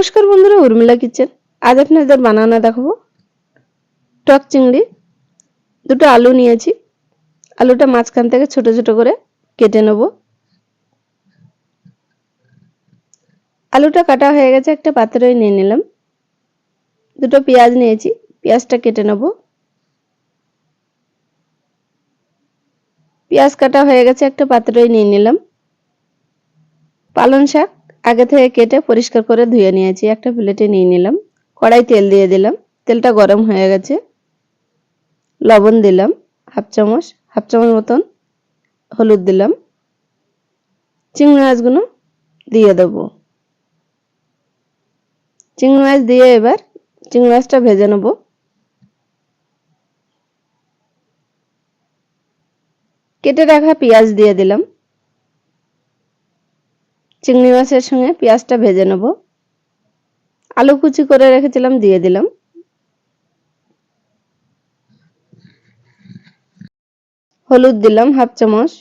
নমস্কার বন্ধুরা, উর্মিলা কিচেন। আজ আপনাদের বানানো দেখাবো। টক চিংড়ি, দুটো আলু নিয়েছি। আলুটা মাঝখান থেকে ছোট ছোট করে কেটে নেব। আলুটা কাটা হয়ে গেছে, একটা পাত্রে নিয়ে নিলাম। দুটো পেঁয়াজ নিয়েছি, পেঁয়াজটা কেটে নেব। পেঁয়াজ কাটা হয়ে গেছে, একটা পাত্রে নিয়ে নিলাম। পালং শাক আগে থেকে কেটে পরিষ্কার করে ধুয়ে নিয়েছি। একটা প্লেটে নিয়ে নিলাম। কড়াই তেল দিয়ে দিলাম। তেলটা গরম হয়ে গেছে। লবণ দিলাম। হাফ চামচ হাফ চামচ মতন হলুদ দিলাম। চিংড়ি মাছগুলো দিয়ে দেবো। চিংড়ি মাছ দিয়ে এবার চিংড়ি মাছটা ভেজে নেব। কেটে রাখা পেঁয়াজ দিয়ে দিলাম। চিংড়ি মাছের সঙ্গে পেঁয়াজটা ভেজে নেব। আলু কুচি করে রেখেছিলাম, দিয়ে দিলাম। হলুদ দিলাম, হাফ চামচ।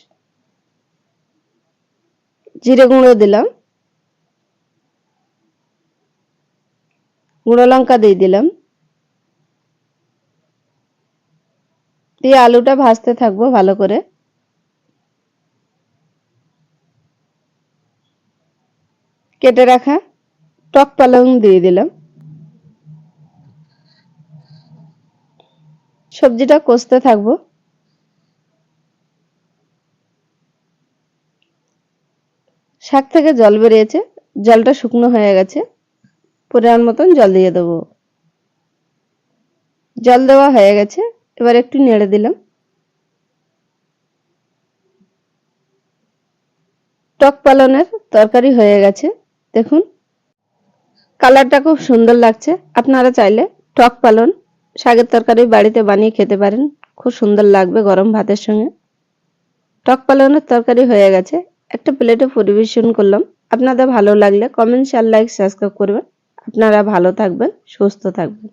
জিরে গুঁড়ো দিলাম। গুঁড়ো লঙ্কা দিয়ে দিলাম। দিয়ে আলুটা ভাজতে থাকব ভালো করে। কেটে রাখা, টক পালং দিয়ে দিলাম। সবজিটা কষতে থাকব। শাক থেকে জল বেরিয়েছে, জলটা শুকনো হয়ে গেছে। পরিমাণ মতন জল দিয়ে দেবো। জল দেওয়া হয়ে গেছে, এবার একটু নেড়ে দিলাম। টক পালনের তরকারি হয়ে গেছে। দেখুন। কালারটা খুব সুন্দর লাগছে। আপনারা চাইলে টক পালন, শাকের তরকারি বাড়িতে বানিয়ে খেতে পারেন। খুব সুন্দর লাগবে গরম ভাতের সঙ্গে। টক পালনের তরকারি হয়ে গেছে। একটা প্লেটে পরিবেশন করলাম। আপনাদের ভালো লাগলে কমেন্ট, শেয়ার, লাইক, সাবস্ক্রাইব করবেন। আপনারা ভালো থাকবেন, সুস্থ থাকবেন।